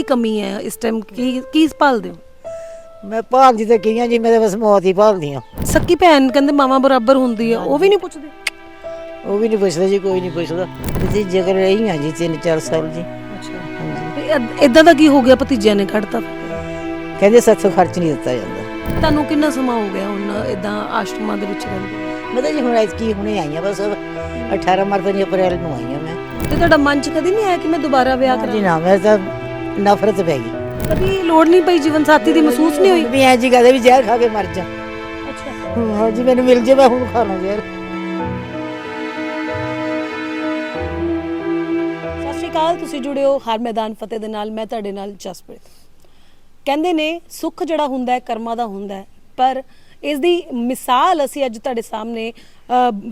ਕੀ ਕਮੀ ਹੈ ਇਸ ਟਾਈਮ ਕੀ ਕੀ ਭਾਲਦੇ ਹੋ? ਮੈਂ ਭਾਲਦੀ ਤੇ ਕਈਆਂ ਜੀ ਮੇਰੇ ਬਸ ਮੌਤ ਹੀ ਭਾਲਦੀ ਆ। ਸੱਕੀ ਭੈਣ ਕਹਿੰਦੇ ਮਾਵਾ ਬਰਾਬਰ ਹੁੰਦੀ ਹੈ ਉਹ ਵੀ ਨਹੀਂ ਪੁੱਛਦੇ? ਉਹ ਵੀ ਨਹੀਂ ਪੁੱਛਦਾ ਜੀ ਕੋਈ ਨਹੀਂ ਪੁੱਛਦਾ। ਤੁਸੀਂ ਜਗਰ ਰਹੀ ਆ ਜੀ 3-4 ਸਾਲ ਜੀ। ਇਦਾਂ ਦਾ ਕੀ ਹੋ ਗਿਆ ਭਤੀਜਿਆਂ ਨੇ ਕੱਢਤਾ? ਕਹਿੰਦੇ ਸਾਥੋਂ ਖਰਚ ਨਹੀਂ ਦਿੱਤਾ ਜਾਂਦਾ। ਤੁਹਾਨੂੰ ਕਿੰਨਾ ਸਮਾਂ ਹੋ ਗਿਆ ਹੁਣ ਇਦਾਂ ਆਸ਼ਰਮਾਂ ਦੇ ਵਿੱਚ ਰਹਿੰਦੇ? ਮੈਂ ਤਾਂ ਜੀ ਹੁਣ ਐਤਕੀ ਹੁਣੇ ਆਈਆਂ ਬਸ 18 ਮਾਰਚ ਦੀ ਅਪ੍ਰੈਲ ਨੂੰ ਆਈਆਂ ਮੈਂ। ਤੇ ਤੁਹਾਡਾ ਮਨ ਚ ਕਦੀ ਨਹੀਂ ਆਇਆ ਕਿ ਮੈਂ ਦੁਬਾਰਾ ਵਿਆਹ ਜੀ ਕਰਾਂ? ਨਾ ਮੈਂ ਤਾਂ ਨਫ਼ਰਤ ਪੈ ਗਈ। ਕਦੀ ਲੋੜ ਨਹੀਂ ਪਈ ਜੀਵਨ ਸਾਥੀ ਦੀ ਮਹਿਸੂਸ ਨਹੀਂ ਹੋਈ? ਵੀ ਐ ਜੀ ਕਹਦੇ ਵੀ ਜ਼ਹਿਰ ਖਾ ਕੇ ਮਰ ਜਾ। ਅੱਛਾ। ਹਾਂ ਜੀ ਮੈਨੂੰ ਮਿਲ ਜੇ ਮੈਂ ਹੁਣ ਖਾ ਲਾਂ ਜ਼ਹਿਰ। ਸਤਿ ਸ਼੍ਰੀ ਅਕਾਲ ਤੁਸੀਂ ਜੁੜੇ ਹੋ ਹਰ ਮੈਦਾਨ ਫਤਿਹ ਦੇ ਨਾਲ ਮੈਂ ਤੁਹਾਡੇ ਨਾਲ ਜਸਪ੍ਰੀਤ। ਕਹਿੰਦੇ ਨੇ ਸੁੱਖ ਜਿਹੜਾ ਹੁੰਦਾ ਹੈ ਕਰਮਾਂ ਦਾ ਹੁੰਦਾ ਹੈ ਪਰ ਇਸ ਦੀ ਮਿਸਾਲ ਅਸੀਂ ਅੱਜ ਤੁਹਾਡੇ ਸਾਹਮਣੇ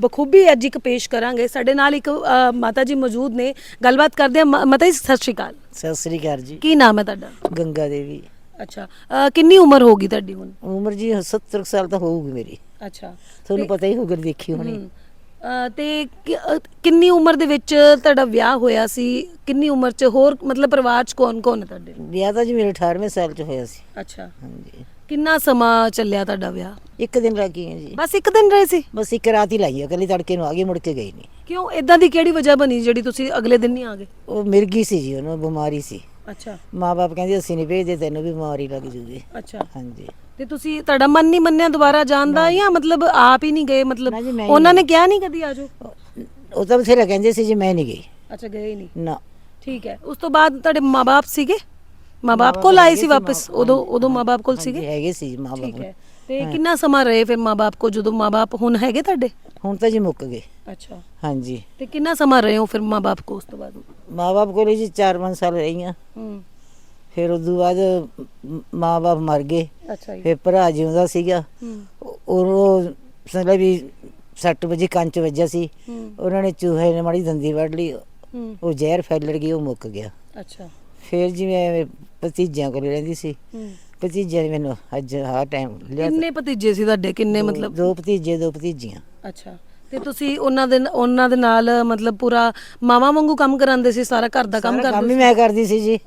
ਬਖੂਬੀ ਅੱਜ ਇੱਕ ਪੇਸ਼ ਕਰਾਂਗੇ। ਸਾਡੇ ਨਾਲ ਇੱਕ ਮਾਤਾ ਜੀ ਮੌਜੂਦ ਨੇ। ਗੱਲਬਾਤ ਕਰਦੇ ਮ- ਮਾਤਾ ਜੀ ਸਤਿ ਸ਼੍ਰੀ ਅਕਾਲ। ਸਤਿ ਸ੍ਰੀ ਅਕਾਲ ਜੀ। ਕੀ ਨਾਮ ਹੈ ਤੁਹਾਡਾ? ਗੰਗਾ ਦੇਵੀ। ਅੱਛਾ ਕਿੰਨੀ ਉਮਰ ਹੋਗੀ ਤੁਹਾਡੀ ਹੁਣ? ਉਮਰ ਜੀ 70 ਕੁ ਸਾਲ ਤਾਂ ਹੋਊਗੀ ਮੇਰੀ। ਅੱਛਾ। ਤੁਹਾਨੂੰ ਪਤਾ ਹੀ ਹੋਊਗਾ ਦੇਖੀ ਹੋਣੀ। ਤੇ ਕਿੰਨੀ ਉਮਰ ਦੇ ਵਿੱਚ ਤੁਹਾਡਾ ਵਿਆਹ ਹੋਇਆ ਸੀ? ਕਿੰਨੀ ਉਮਰ 'ਚ? ਹੋਰ ਮਤਲਬ ਪਰਿਵਾਰ 'ਚ ਕੌਣ ਕੌਣ ਹੈ ਤੁਹਾਡੇ? ਵਿਆਹ ਤਾਂ ਜੀ ਮੇਰੇ 18ਵੇਂ ਸਾਲ ਚ ਹੋਇਆ ਸੀ। ਅੱਛਾ। ਹਾਂਜੀ। ਕਿੰਨਾ ਸਮਾਂ ਚੱਲਿਆ ਤੁਹਾਡਾ ਵਿਆਹ? ਇੱਕ ਦਿਨ ਲੱਗ ਗਈ ਜੀ। ਬਸ ਇੱਕ ਦਿਨ ਰਹੇ ਸੀ? ਬਸ ਇੱਕ ਰਾਤ ਹੀ ਲਾਈ ਕੱਲੀ ਤੜਕੇ ਨੂੰ ਆ ਗਈ ਮੁੜ ਕੇ ਗਈ ਨਹੀਂ। ਕਿਉਂ? ਇਦਾਂ ਦੀ ਕਿਹੜੀ ਵਜ੍ਹਾ ਬਣੀ ਜਿਹੜੀ ਤੁਸੀਂ ਅਗਲੇ ਦਿਨ ਨਹੀਂ ਆ ਗਏ? ਉਹ ਮਿਰਗੀ ਸੀ ਜੀ ਉਹਨੂੰ ਬਿਮਾਰੀ ਸੀ। ਅੱਛਾ। ਮਾਪੇ ਕਹਿੰਦੇ ਅਸੀਂ ਨਹੀਂ ਭੇਜਦੇ ਤੈਨੂੰ ਵੀ ਬਿਮਾਰੀ ਲੱਗ ਜੂਗੀ। ਅੱਛਾ। ਹਾਂਜੀ। ਤੇ ਤੁਸੀਂ ਤੁਹਾਡਾ ਮਨ ਨਹੀਂ ਮੰਨਿਆ ਦੁਬਾਰਾ ਜਾਣ ਦਾ ਜਾਂ। ਮਤਲਬ ਆਪ ਹੀ ਨਹੀਂ ਗਏ ਮਤਲਬ ਨਾ ਜੀ, ਮੈਂ ਹੀ ਉਹਨਾਂ ਨੇ ਕਿਹਾ ਨਹੀਂ ਕਦੀ ਆਜੋ? ਉਹ ਤਾਂ ਬਥੇਰਾ ਕਹਿੰਦੇ ਸੀ ਜੀ ਮੈਂ ਨਹੀਂ ਗਈ। ਅੱਛਾ ਗਏ ਹੀ ਨਹੀਂ। ਨਾ। ਠੀਕ ਹੈ। ਉਸ ਤੋਂ ਬਾਅਦ ਤੁਹਾਡੇ ਮਾਪੇ ਸੀਗੇ? ਮਾਪੇ ਕੋਲ ਆਏ ਸੀ ਵਾਪਸ? ਉਦੋਂ ਉਦੋਂ ਮਾਪੇ ਕੋਲ ਸੀਗੇ? ਹੈਗੇ ਸੀ ਮਾਪੇ ਠੀਕ ਹੈ। ਤੇ ਕਿੰਨਾ ਸਮਾਂ ਰਹੇ ਫਿਰ ਮਾਪੇ ਕੋ ਜਦੋਂ ਮਾਪੇ ਹੁਣ ਹੈਗੇ ਤੁਹਾਡੇ? ਹੁਣ ਤਾਂ ਜੀ ਮੁੱਕ ਗਏ। ਅੱਛਾ। ਹਾਂਜੀ। ਤੇ ਕਿੰਨਾ ਸਮਾਂ ਰਹੇ ਹੋ ਫਿਰ ਮਾਪੇ ਕੋ ਉਸ ਤੋਂ ਬਾਅਦ? ਮਾਪੇ ਕੋਲੇ ਜੀ 4-5 ਸਾਲ ਰਹੀਆਂ। ਹੂੰ। ਫਿਰ ਉਦੋਂ ਬਾਅਦ ਮਾਪੇ ਮਰ ਗਏ। ਅੱਛਾ ਜੀ। ਫਿਰ ਭਰਾ ਜਿਉਂਦਾ ਸੀਗਾ। ਹੂੰ। ਉਹ- ਉਹ ਸਮਝ ਵੀ 60 ਵਜੇ ਕੰਚ ਵੱਜਿਆ ਸੀ। ਹੂੰ। ਉਹਨਾਂ ਨੇ ਚੂਹੇ ਨੇ ਮਾੜੀ ਦੰਦੀ ਵੱਢ ਲਈ। ਹੂੰ। ਉਹ ਜ਼ਹਿਰ ਫੈਲੜ ਗਈ ਉਹ ਮੁੱਕ ਗਿਆ। ਅੱਛਾ। ਫਿਰ ਜਿਵੇਂ ਭਤੀਜਿਆਂ ਕੋਲ ਰਹਿੰਦੀ ਸੀ। ਭਤੀਜਿਆਂ ਨੇ ਮੈਨੂੰ ਅੱਜ ਆਹ ਟਾਈਮ ਲਿਆ ਕਿੰਨੇ ਭਤੀਜੇ ਸੀ ਤੁਹਾਡੇ? ਕਿੰਨੇ ਮਤਲਬ? ਦੋ ਭਤੀਜੇ ਦੋ ਭਤੀਜੀਆਂ। ਅੱਛਾ। ਤੇ ਤੁਸੀਂ ਉਹਨਾਂ ਦੇ ਉਹਨਾਂ ਦੇ ਨਾਲ ਮਤਲਬ ਪੂਰਾ ਮਾਵਾ ਵਾਂਗੂ ਕੰਮ ਕਰਾਉਂਦੇ ਸੀ? ਸਾਰਾ ਘਰ ਦਾ ਕੰਮ ਸਾਰਾ ਕੰਮ ਕਰਦੇ ਹੀ ਮੈਂ ਕਰਦੀ ਸੀ ਜੀ।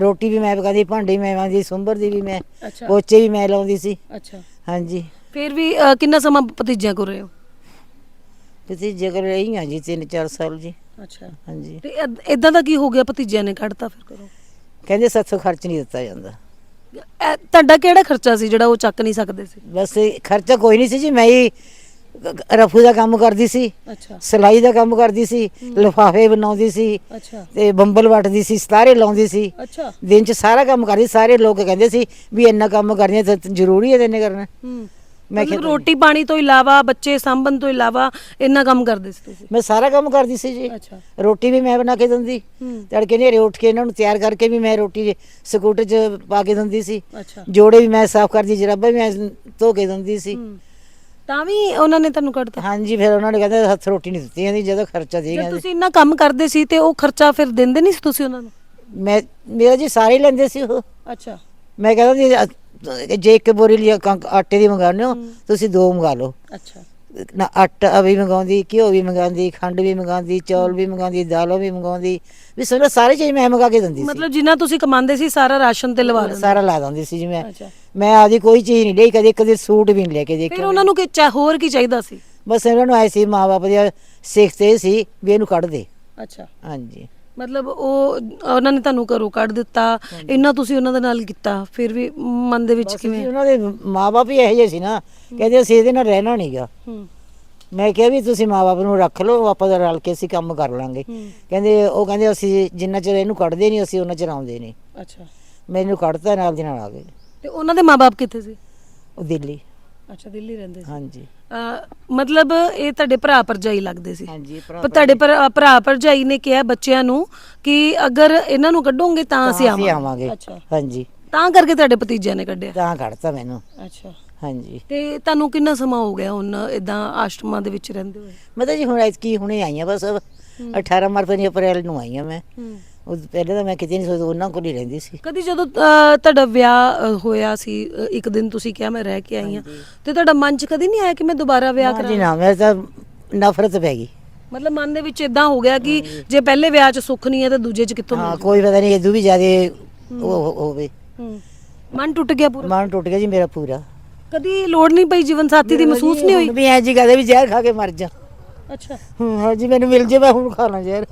ਰੋਟੀ ਵੀ ਮੈਂ ਪਕਾਦੀ ਭਾਂਡੇ ਮੈਂ ਮਾਂਜਦੀ ਸੁੰਬਰ ਦੀ ਵੀ ਮੈਂ ਪੋਚੇ ਵੀ ਮੈਂ ਲਾਉਂਦੀ ਸੀ। ਅੱਛਾ। ਹਾਂਜੀ। ਫਿਰ ਵੀ ਕਿੰਨਾ ਸਮਾਂ ਭਤੀਜਿਆਂ ਕੋ ਰਹੇ ਹੋ? ਭਤੀਜੇ ਕੋਲ ਰਹੀ ਹਾਂ ਜੀ 3-4 ਸਾਲ ਜੀ। ਅੱਛਾ। ਹਾਂਜੀ। ਤੇ ਇਦਾਂ ਦਾ ਕੀ ਹੋ ਗਿਆ ਭਤੀਜਿਆਂ ਨੇ ਕੱਢਤਾ ਫਿਰ ਕਰੋ ਕਹਿੰਦੇ ਸਾਥੋਂ ਖਰਚ ਨਹੀਂ ਦਿੱਤਾ ਜਾਂਦਾ। ਇਹ ਤੁਹਾਡਾ ਕਿਹੜਾ ਖਰਚਾ ਸੀ ਜਿਹੜਾ ਉਹ ਚੱਕ ਨਹੀਂ ਸਕਦੇ ਸੀ? ਬਸ ਇਹ ਖਰਚਾ ਕੋਈ ਨਹੀਂ ਸੀ ਜੀ ਮੈਂ ਹੀ ਰਫੂ ਦਾ ਕੰਮ ਕਰਦੀ ਸੀ ਅੱਛਾ। ਸਿਲਾਈ ਦਾ ਕੰਮ ਕਰਦੀ ਸੀ ਲਿਫਾਫੇ ਬਣਾਉਂਦੀ ਸੀ ਅੱਛਾ। ਤੇ ਬੰਬਲ ਵੱਟਦੀ ਸੀ ਸਤਾਰੇ ਲਾਉਂਦੀ ਸੀ। ਅੱਛਾ। ਦਿਨ ਚ ਸਾਰਾ ਕੰਮ ਕਰਦੀ ਸਾਰੇ ਲੋਕ ਕਹਿੰਦੇ ਸੀ ਵੀ ਇੰਨਾ ਕੰਮ ਕਰਨੀ ਤਾਂ ਜ਼ਰੂਰੀ ਹੈ ਤੈਨੇ ਕਰਨਾ। ਹੂੰ। ਮੈਂ ਮਤਲਬ ਰੋਟੀ ਪਾਣੀ ਤੋਂ ਇਲਾਵਾ ਬੱਚੇ ਸਾਂਭਣ ਤੋਂ ਇਲਾਵਾ ਇੰਨਾ ਕੰਮ ਕਰਦੇ ਸੀ ਤੁਸੀਂ? ਮੈਂ ਸਾਰਾ ਕੰਮ ਕਰਦੀ ਸੀ ਜੀ। ਅੱਛਾ। ਰੋਟੀ ਵੀ ਮੈਂ ਬਣਾ ਕੇ ਦਿੰਦੀ। ਹੂੰ। ਤੜਕੇ ਨੇਰੇ ਉੱਠ ਕੇ ਇਹਨਾਂ ਨੂੰ ਤਿਆਰ ਕਰਕੇ ਵੀ ਮੈਂ ਰੋਟੀ ਸਕੂਟਰ 'ਚ ਪਾ ਕੇ ਦਿੰਦੀ ਸੀ। ਅੱਛਾ। ਜੋੜੇ ਵੀ ਮੈਂ ਸਾਫ਼ ਕਰਦੀ ਜਰਾਬਾਂ ਵੀ ਮੈਂ ਧੋ ਕੇ ਦਿੰਦੀ ਸੀ। ਹੂੰ। ਤਾਂ ਵੀ ਉਹਨਾਂ ਨੇ ਤੁਹਾਨੂੰ ਕੱਢਤਾ? ਹਾਂਜੀ ਫਿਰ ਉਹਨਾਂ ਨੇ ਕਹਿੰਦੇ ਹੱਥ ਰੋਟੀ ਨਹੀਂ ਦਿੱਤੀ ਜਾਂਦੀ ਜਦੋਂ ਖਰਚਾ ਦੇ ਜੇ ਤੁਸੀਂ ਇੰਨਾ ਕੰਮ ਕਰਦੇ ਸੀ ਤੇ ਉਹ ਖਰਚਾ ਫਿਰ ਦਿੰਦੇ ਨਹੀਂ ਸੀ ਤੁਸੀਂ ਉਹਨਾਂ ਨੂੰ? ਮੈਂ ਮੇਰਾ ਜੀ ਸਾਰੇ ਲੈਂਦੇ ਸੀ ਉਹ। ਅੱਛਾ। ਮੈਂ ਕਹਿੰਦਾ ਜੀ ਜੇ ਇੱਕ ਬੋਰੀ ਲਈ ਕਣਕ- ਆਟੇ ਦੀ ਮੰਗਾਉਂਦੇ ਹੋ ਤੁਸੀਂ ਦੋ ਮੰਗਾ ਲਓ। ਅੱਛਾ। ਨਾ ਆਟਾ ਵੀ ਮੰਗਾਉਂਦੀ ਘਿਓ ਵੀ ਮੰਗਾਉਂਦੀ ਖੰਡ ਵੀ ਮੰਗਾਉਂਦੀ ਚੌਲ ਵੀ ਮੰਗਾਉਂਦੀ ਦਾਲਾਂ ਵੀ ਮੰਗਾਉਂਦੀ ਵੀ ਸਮਝੋ ਸਾਰੇ ਚੀਜ਼ ਮੈਂ ਮੰਗਾ ਕੇ ਦਿੰਦੀ ਸੀ। ਮਤਲਬ ਜਿੰਨਾ ਤੁਸੀਂ ਕਮਾਉਂਦੇ ਸੀ ਸਾਰਾ ਰਾਸ਼ਨ ਤੇ ਲਵਾ ਦਿੰਦੇ। ਸਾਰਾ ਲਾ ਦਿੰਦੀ ਸੀ ਜੀ ਮੈਂ। ਆਦੀ ਕੋਈ ਚੀਜ਼ ਨਹੀਂ ਲਈ ਕਦੇ ਕਦੇ ਸੂਟ ਵੀ ਨਹੀਂ ਲੈ ਕੇ ਫਿਰ ਦੇਖਿਆ ਉਹਨਾਂ ਨੂੰ ਕਿ ਚਾ ਹੋਰ ਕੀ ਚਾਹੀਦਾ ਸੀ? ਬਸ ਇਹਨਾਂ ਨੂੰ ਆਏ ਸੀ ਮਾਪੇ ਦੀ ਸਿੱਖ ਤੇ ਸੀ ਵੀ ਇਹਨੂੰ ਕੱਢ ਦੇ। ਅੱਛਾ। ਹਾਂਜੀ। ਮਤਲਬ ਉਹ ਉਹਨਾਂ ਨੇ ਤੁਹਾਨੂੰ ਘਰੋਂ ਕੱਢ ਦਿੱਤਾ ਇੰਨਾ ਤੁਸੀਂ ਉਹਨਾਂ ਦੇ ਨਾਲ ਕੀਤਾ ਫਿਰ ਵੀ ਮਨ ਦੇ ਵਿੱਚ ਕਿਵੇਂ? ਉਹਨਾਂ ਦੇ ਮਾਪੇ ਹੀ ਇਹੋ ਜਿਹੇ ਸੀ ਨਾ ਕਹਿੰਦੇ ਅਸੀਂ ਇਹਦੇ ਨਾਲ ਰਹਿਣਾ ਨਹੀਂਗਾ ਹੂੰ। ਮੈਂ ਕਿਹਾ ਵੀ ਤੁਸੀਂ ਮਾਪੇ ਨੂੰ ਰੱਖ ਲਓ ਆਪਾਂ ਤਾਂ ਰਲ ਕੇ ਅਸੀਂ ਕੰਮ ਕਰ ਲਾਂਗੇ। ਕਹਿੰਦੇ ਉਹ ਕਹਿੰਦੇ ਅਸੀਂ ਜਿੰਨਾ ਚਿਰ ਇਹਨੂੰ ਕੱਢਦੇ ਨਹੀਂ ਅਸੀਂ ਉਹਨਾਂ ਚਿਰ ਆਉਂਦੇ ਨਹੀਂ ਅੱਛਾ। ਮੈਨੂੰ ਕੱਢਤਾ ਨਾਲ ਦੀ ਨਾਲ ਆ ਗਏ। ਤੇ ਉਹਨਾਂ ਦੇ ਮਾਪੇ ਕਿੱਥੇ ਸੀ? ਉਹ ਦਿੱਲੀ। ਅੱਛਾ ਦਿੱਲੀ ਰਹਿੰਦੇ ਸੀ। ਹਾਂਜੀ। ਮਤਲਬ ਇਹ ਤੁਹਾਡੇ ਭਰਾ ਭਰਜਾਈ ਲੱਗਦੇ ਸੀ। ਹਾਂਜੀ ਪਰ ਤੁਹਾਡੇ ਭਰਾ ਭਰਾ ਭਰਜਾਈ ਨੇ ਕਿਹਾ ਬੱਚਿਆਂ ਨੂੰ ਕਿ ਅਗਰ ਇਹਨਾਂ ਨੂੰ ਕੱਢੋਗੇ ਤਾਂ ਅਸੀਂ ਆਵਾਂਗੇ। ਆਵਾਂਗੇ। ਅੱਛਾ। ਹਾਂਜੀ। ਤਾਂ ਕਰਕੇ ਤੁਹਾਡੇ ਭਤੀਜਿਆਂ ਨੇ ਕੱਢਿਆ। ਤਾਂ ਕੱਢਤਾ ਮੈਨੂੰ। ਅੱਛਾ। ਹਾਂਜੀ। ਤੇ ਤੁਹਾਨੂੰ ਕਿੰਨਾ ਸਮਾਂ ਹੋ ਗਿਆ ਹੁਣ ਇਦਾਂ ਆਸ਼ਰਮਾਂ ਦੇ ਵਿੱਚ ਰਹਿੰਦੇ ਹੋਏ? ਮੈਂ ਤਾਂ ਜੀ ਹੁਣ ਐਤਕੀ ਹੁਣੇ ਆਈਆਂ ਬਸ 18 ਮਾਰਚ ਦੀ ਅਪ੍ਰੈਲ ਨੂੰ ਆਈਆਂ ਮੈਂ। ਹੂੰ। ਉਹ ਪਹਿਲੇ ਤਾਂ ਮੈਂ ਕਿਤੇ ਨਹੀਂ ਸੋਚਦਾ ਉਹਨਾਂ ਕੋਲ ਹੀ ਰਹਿੰਦੀ ਸੀ। ਕਦੀ ਜਦੋਂ ਤੁਹਾਡਾ ਵਿਆਹ ਹੋਇਆ ਸੀ ਇੱਕ ਦਿਨ ਤੁਸੀਂ ਕਿਹਾ ਮੈਂ ਰਹਿ ਕੇ ਆਈ ਹਾਂ ਤੇ ਤੁਹਾਡਾ ਮਨ 'ਚ ਕਦੀ ਨਹੀਂ ਆਇਆ ਕਿ ਮੈਂ ਦੁਬਾਰਾ ਵਿਆਹ ਨਾ ਕਰਾਂ ਜੀ ਨਾ ਮੈਂ ਤਾਂ ਨਫ਼ਰਤ ਪੈ ਗਈ। ਮਤਲਬ ਮਨ ਦੇ ਵਿੱਚ ਇਦਾਂ ਹੋ ਗਿਆ ਕਿ ਜੇ ਪਹਿਲੇ ਵਿਆਹ 'ਚ ਸੁੱਖ ਨਹੀਂ ਹੈ ਤਾਂ ਦੂਜੇ 'ਚ ਕਿੱਥੋਂ ਹਾਂ ਮਿਲ ਕੋਈ ਪਤਾ ਨਹੀਂ ਇਦੋਂ ਵੀ ਜ਼ਿਆਦੇ ਉਹ ਹੋਵੇ। ਹੂੰ। ਮਨ ਟੁੱਟ ਗਿਆ ਪੂਰਾ? ਮਨ ਟੁੱਟ ਗਿਆ ਜੀ ਮੇਰਾ ਪੂਰਾ। ਕਦੀ ਲੋੜ ਨਹੀਂ ਪਈ ਜੀਵਨ ਸਾਥੀ ਦੀ ਮਹਿਸੂਸ ਨਹੀਂ ਹੋਈ? ਵੀ ਐਂ ਜੀ ਕਹਦੇ ਵੀ ਜ਼ਹਿਰ ਖਾ ਕੇ ਮਰ ਜਾ। ਅੱਛਾ। ਹਾਂ ਜੀ ਮੈਨੂੰ ਮਿਲ ਜੇ ਮੈਂ ਹੁਣ ਖਾਣਾ ਜ਼ਹਿਰ।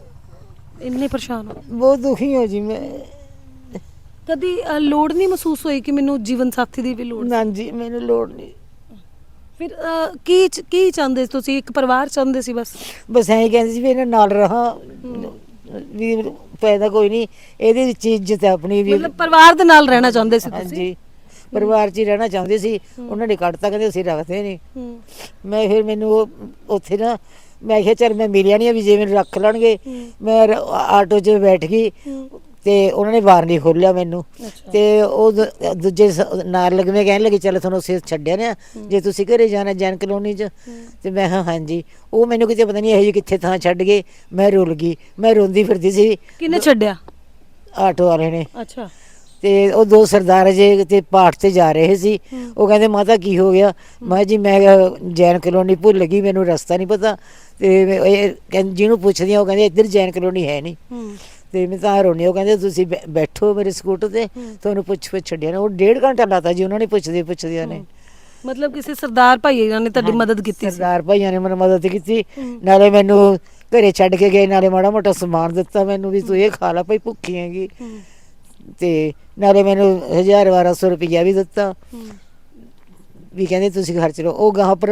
ਇੰਨੇ ਪਰੇਸ਼ਾਨ ਹੋ। ਬਹੁਤ ਦੁਖੀ ਹਾਂ ਜੀ ਮੈਂ। ਕਦੀ ਅ, ਲੋੜ ਨਹੀਂ ਮਹਿਸੂਸ ਹੋਈ ਕਿ ਮੈਨੂੰ ਜੀਵਨ ਸਾਥੀ ਦੀ ਵੀ ਲੋੜ ਨਾ ਜੀ ਮੈਨੂੰ ਲੋੜ ਨਹੀਂ। ਫਿਰ ਅ, ਕੀ ਚ- ਕੀ ਚਾਹੁੰਦੇ ਸੀ ਤੁਸੀਂ? ਇੱਕ ਪਰਿਵਾਰ ਚਾਹੁੰਦੇ ਸੀ ਬਸ? ਬਸ ਐਂ ਕਹਿੰਦੇ ਸੀ ਵੀ ਇਹਨਾਂ ਨਾਲ ਰਹਾ। ਵੀ ਫਾਇਦਾ ਕੋਈ ਨਹੀਂ। ਇਹਦੇ ਵਿੱਚ ਇੱਜ਼ਤ ਹੈ ਆਪਣੀ ਵੀ। ਮਤਲਬ ਪਰਿਵਾਰ ਦੇ ਨਾਲ ਰਹਿਣਾ ਚਾਹੁੰਦੇ ਸੀ ਤੁਸੀਂ? ਹਾਂਜੀ ਪਰਿਵਾਰ 'ਚ ਹੀ ਰਹਿਣਾ ਚਾਹੁੰਦੇ ਸੀ। ਉਹਨਾਂ ਨੇ ਕੱਢਤਾ ਕਹਿੰਦੇ ਅਸੀਂ ਰੱਖਦੇ ਨਹੀਂ। ਹੂੰ। ਮੈਂ ਫਿਰ ਮੈਨੂੰ ਉਹ- ਉੱਥੇ ਨਾ ਮੈਂ ਕਿਹਾ ਚੱਲ ਮੈਂ ਮਿਲਿਆ ਨਹੀਂ ਵੀ ਜੇ ਮੈਨੂੰ ਰੱਖ ਲੈਣਗੇ। ਮੈਂ ਰ- ਆਟੋ 'ਚ ਬੈਠ ਗਈ ਤੇ ਉਹਨਾਂ ਨੇ ਬਾਹਰ ਨਹੀਂ ਖੋਲਿਆ ਮੈਨੂੰ। ਤੇ ਉਹ ਦੂ- ਦੂਜੇ ਸ- ਨਾਲ ਲੱਗਵੇਂ ਕਹਿਣ ਲੱਗੇ ਚੱਲ ਤੁਹਾਨੂੰ ਅਸੀਂ ਛੱਡਿਆ ਨਾ ਜੇ ਤੁਸੀਂ ਘਰੇ ਜਾਣਾ ਜੈਨ ਕਲੋਨੀ 'ਚ। ਤੇ ਮੈਂ ਹਾਂ ਹਾਂਜੀ। ਉਹ ਮੈਨੂੰ ਕਿਤੇ ਪਤਾ ਨਹੀਂ ਇਹੋ ਜਿਹੀ ਕਿੱਥੇ ਥਾਂ ਛੱਡ ਗਏ। ਮੈਂ ਰੁਲ ਗਈ। ਮੈਂ ਰੋਂਦੀ ਫਿਰਦੀ ਸੀ। ਕਿਹਨੇ ਛੱਡਿਆ? ਆਟੋ ਵਾਲੇ ਨੇ। ਅੱਛਾ। ਤੇ ਉਹ ਦੋ ਸਰਦਾਰ ਜੇ ਤੇ ਪਾਠ ਤੇ ਜਾ ਰਹੇ ਸੀ। ਉਹ ਕਹਿੰਦੇ ਮਾਤਾ ਕੀ ਹੋ ਗਿਆ? ਮੈਂ ਜੀ ਮੈਂ ਜੈਨ ਕਲੋਨੀ ਭੁੱਲ ਗਈ ਮੈਨੂੰ ਰਸਤਾ ਨਹੀਂ ਪਤਾ। ਤੇ ਮੈਂ ਇਹ ਕਹਿੰਦੇ ਜਿਹਨੂੰ ਪੁੱਛਦੀ ਆ ਉਹ ਕਹਿੰਦੇ ਇੱਧਰ ਜੈਨ ਕਲੋਨੀ ਹੈ ਨਹੀਂ। ਤੇ ਮੈਂ ਤਾਂ ਰੋਣੀ ਉਹ ਕਹਿੰਦੇ ਤੁਸੀਂ ਬੈਠੋ ਮੇਰੇ ਸਕੂਟਰ ਤੇ ਤੁਹਾਨੂੰ ਪੁੱਛ ਪੁੱਛ ਛੱਡਿਆ ਨਾ। ਉਹ ਡੇਢ ਘੰਟਾ ਲਾਤਾ ਜੀ ਉਹਨਾਂ ਨੇ ਪੁੱਛਦੇ ਪੁੱਛਦਿਆਂ ਨੇ। ਮਤਲਬ ਕਿਸੇ ਸਰਦਾਰ ਭਾਈਆਂ ਨੇ ਤੁਹਾਡੀ ਮਦਦ ਕੀਤੀ ਸੀ? ਸਰਦਾਰ ਭਾਈਆਂ ਨੇ ਮੈਨੂੰ ਮਦਦ ਕੀਤੀ। ਨਾਲੇ ਮੈਨੂੰ ਘਰੇ ਛੱਡ ਕੇ ਗਏ ਨਾਲੇ ਮਾੜਾ ਮੋਟਾ ਸਮਾਨ ਦਿੱਤਾ ਮੈਨੂੰ ਵੀ ਤੂੰ ਇਹ ਖਾ ਲੈ ਭਾਈ ਭੁੱਖੀ ਹੈਗੀ। ਤੇ ਨਾਲੇ ਮੈਨੂੰ 1000 1200 ਰੁਪਈਆ ਵੀ ਦਿੱਤਾ। ਵੀ ਕਹਿੰਦੇ ਤੁਸੀਂ ਖਰਚ ਲਓ। ਉਹ ਗਾਹ ਪਰ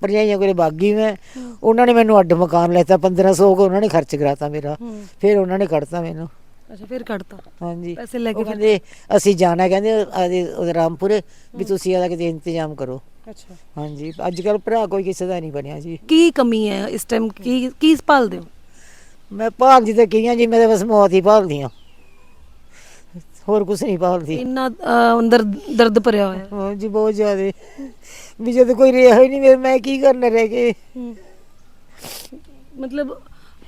ਭਰਜਾਈਆਂ ਕੋਲੇ ਬਾਗੀ ਮੈਂ। ਉਹਨਾਂ ਨੇ ਮੈਨੂੰ ਅੱਡ ਮਕਾਨ ਲੈਤਾ 1500 ਕੋ ਉਹਨਾਂ ਨੇ ਖਰਚ ਕਰਾਤਾ ਮੇਰਾ। ਫਿਰ ਉਹਨਾਂ ਨੇ ਕੱਢਤਾ ਮੈਨੂੰ। ਅੱਛਾ ਫਿਰ ਕੱਢਤਾ। ਹਾਂਜੀ। ਪੈਸੇ ਲੈ ਕੇ ਕਹਿੰਦੇ ਅਸੀਂ ਜਾਣਾ ਕਹਿੰਦੇ ਆਦੇ ਰਾਮਪੁਰ ਵੀ ਤੁਸੀਂ ਆਦਾ ਕਿਤੇ ਇੰਤਜ਼ਾਮ ਕਰੋ। ਅੱਛਾ। ਹਾਂਜੀ। ਅੱਜ ਕੱਲ ਭਰਾ ਕੋਈ ਕਿਸੇ ਦਾ ਨਹੀਂ ਬਣਿਆ ਜੀ। ਕੀ ਕਮੀ ਹੈ ਇਸ ਟਾਈਮ ਕੀ ਕੀ ਭਾਲਦੇ ਹੋ? ਮੈਂ ਭਾਲਦੀ ਤਾਂ ਕਈਆਂ ਜੀ ਮੈਂ ਤਾਂ ਬਸ ਮੌਤ ਹੀ ਭਾਲਦੀ ਹਾਂ। ਹੋਰ ਕੁਝ ਨਹੀਂ ਭਾਲਦੀ। ਇੰਨਾ ਅੰਦਰ ਦਰਦ ਭਰਿਆ ਹੋਇਆ। ਹੈ ਹਾਂ ਜੀ ਬਹੁਤ ਜ਼ਿਆਦੇ। ਵੀ ਜਦ ਕੋਈ ਰਿਹਾ ਹੀ ਨਹੀਂ ਫਿਰ ਮੈਂ ਕੀ ਕਰਨਾ ਰਹਿ ਕੇ। ਮਤਲਬ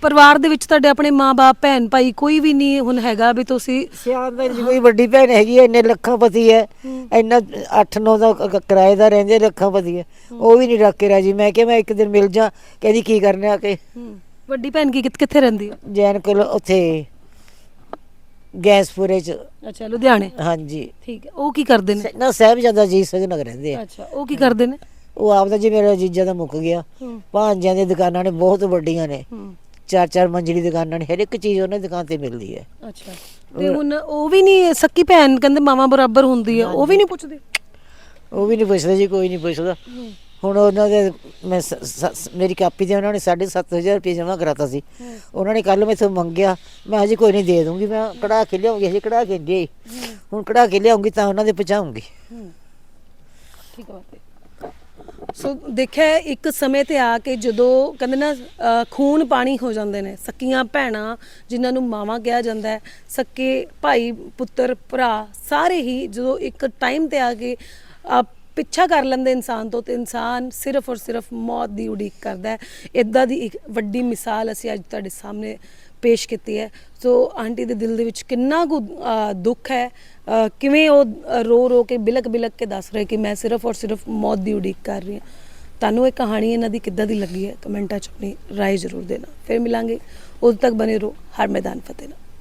ਪਰਿਵਾਰ ਦੇ ਵਿੱਚ ਤੁਹਾਡੇ ਆਪਣੇ ਮਾਪੇ ਭੈਣ ਭਾਈ ਕੋਈ ਵੀ ਨਹੀਂ ਹੁਣ ਹੈਗਾ ਵੀ ਤੁਸੀਂ ਸਿਆਣ ਦਾ ਜੀ ਕੋਈ ਵੱਡੀ ਭੈਣ ਹੈਗੀ ਐ ਇੰਨੇ ਲੱਖਾਂ ਪਤੀ ਐ ਇੰਨਾ 8-9 ਦਾ ਕ- ਕ- ਕਿਰਾਏ ਦਾ ਰਹਿੰਦੇ ਲੱਖਾਂ ਪਤੀ ਐ ਉਹ ਵੀ ਨਹੀਂ ਰੱਖ ਕੇ ਰਾਜੀ। ਮੈਂ ਕਿਹਾ ਮੈਂ ਇੱਕ ਦਿਨ ਮਿਲ ਜਾ ਕਹਿੰਦੀ ਕੀ ਕਰਨਾ ਆ ਕੇ? ਵੱਡੀ ਭੈਣ ਕੀ ਕਿੱਥੇ- ਕਿੱਥੇ ਰਹਿੰਦੀ ਹੈ? ਜੈਨ ਕੋਲ ਉੱਥੇ। ਗੈਸਪੁਰੇ ਚ। ਅੱਛਾ ਲੁਧਿਆਣੇ? ਹਾਂਜੀ। ਠੀਕ ਹੈ। ਉਹ ਕੀ ਕਰਦੇ ਨੇ? ਨਾ ਸਾਹਿਬਜ਼ਾਦਾ ਜੀ ਸਿੰਘ ਨਗਰ ਰਹਿੰਦੇ ਆ। ਅੱਛਾ ਉਹ ਕੀ ਕਰਦੇ ਨੇ? ਉਹ ਆਪਦਾ ਜੀ ਮੇਰਾ ਜੀਜਾ ਦਾ ਮੁੱਕ ਗਿਆ। ਹੂੰ। ਭਾਂਜਿਆਂ ਦੀਆਂ ਦੁਕਾਨਾਂ ਨੇ ਬਹੁਤ ਵੱਡੀਆਂ ਨੇ। ਹੂੰ। ਚਾਰ ਚਾਰ ਮੰਜ਼ਲੀ ਦੁਕਾਨਾਂ ਨੇ। ਹਰ ਇੱਕ ਚੀਜ਼ ਉਹਨਾਂ ਦੀ ਦੁਕਾਨ ਤੇ ਮਿਲਦੀ ਹੈ। ਅੱਛਾ। ਤੇ ਹੁਣ ਉਹ ਵੀ ਨਹੀਂ ਸੱਕੀ ਭੈਣ ਕਹਿੰਦੇ ਮਾਵਾ ਬਰਾਬਰ ਹੁੰਦੀ ਹੈ। ਉਹ ਵੀ ਨਹੀਂ ਪੁੱਛਦੇ? ਉਹ ਵੀ ਨਹੀਂ ਪੁੱਛਦਾ ਜੀ ਕੋਈ ਨਹੀਂ ਪੁੱਛਦਾ। ਹੁਣ ਉਹਨਾਂ ਦੇ ਮੈਂ ਸ- ਸ- ਮੇਰੀ ਕਾਪੀ ਤੇ ਉਹਨਾਂ ਨੇ 7500 ਰੁਪਏ ਜਮ੍ਹਾਂ ਕਰਾਤਾ ਸੀ। ਉਹਨਾਂ ਨੇ ਕੱਲ ਮੈਥੋਂ ਮੰਗਿਆ ਮੈਂ ਅਜੇ ਕੋਈ ਨਹੀਂ ਦੇ ਦੂੰਗੀ ਮੈਂ ਕਢਾ ਕੇ ਲਿਆਉਂਗੀ ਅਜੇ ਕਢਾ ਕੇ ਦੇ। ਹੁਣ ਕਢਾ ਕੇ ਲਿਆਉਂਗੀ ਤਾਂ ਉਹਨਾਂ ਦੇ ਪਹੁੰਚਾਉਂਗੀ। ਠੀਕ ਹੈ ਸੋ ਦੇਖਿਆ ਹੈ, ਇੱਕ ਸਮੇਂ ਤੇ ਆ ਕੇ ਜਦੋਂ ਕਹਿੰਦੇ ਨਾ ਖੂਨ ਪਾਣੀ ਹੋ ਜਾਂਦੇ ਨੇ ਸਕੀਆਂ ਭੈਣਾਂ ਜਿਨ੍ਹਾਂ ਨੂੰ ਮਾਵਾਂ ਕਿਹਾ ਜਾਂਦਾ ਹੈ ਸੱਕੇ ਭਾਈ ਪੁੱਤਰ ਭਰਾ ਸਾਰੇ ਹੀ ਜਦੋਂ ਇੱਕ ਟਾਈਮ ਤੇ ਆ ਕੇ ਅ, ਪਿੱਛਾ ਕਰ ਲੈਂਦੇ ਇਨਸਾਨ ਤੋਂ ਤੇ ਇਨਸਾਨ ਸਿਰਫ ਔਰ ਸਿਰਫ ਮੌਤ ਦੀ ਉਡੀਕ ਕਰਦਾ ਹੈ। ਇਦਾਂ ਦੀ ਇੱਕ ਵੱਡੀ ਮਿਸਾਲ ਅਸੀਂ ਅੱਜ ਤੁਹਾਡੇ ਸਾਹਮਣੇ ਪੇਸ਼ ਕੀਤੀ ਹੈ। ਸੋ ਆਂਟੀ ਦੇ ਦਿਲ ਦੇ ਵਿੱਚ ਕਿੰਨਾ ਕੁ ਦੁੱਖ ਹੈ। ਕਿਵੇਂ ਉਹ ਰੋ ਰੋ ਕੇ, ਬਿਲਕ ਬਿਲਕ ਕੇ ਦੱਸ ਰਹੇ ਕਿ ਮੈਂ ਸਿਰਫ ਔਰ ਸਿਰਫ ਮੌਤ ਦੀ ਉਡੀਕ ਕਰ ਰਹੀ ਹਾਂ। ਤੁਹਾਨੂੰ ਇਹ ਕਹਾਣੀ ਇਹਨਾਂ ਦੀ ਕਿੱਦਾਂ ਦੀ ਲੱਗੀ ਹੈ? ਕਮੈਂਟਾਂ 'ਚ ਆਪਣੀ ਰਾਏ ਜ਼ਰੂਰ ਦੇਣਾ। ਫਿਰ ਮਿਲਾਂਗੇ। ਉਦੋਂ ਤੱਕ ਬਨੇ ਰਹੋ ਹਰ ਮੈਦਾਨ ਫਤਿਹ ਨਾਲ।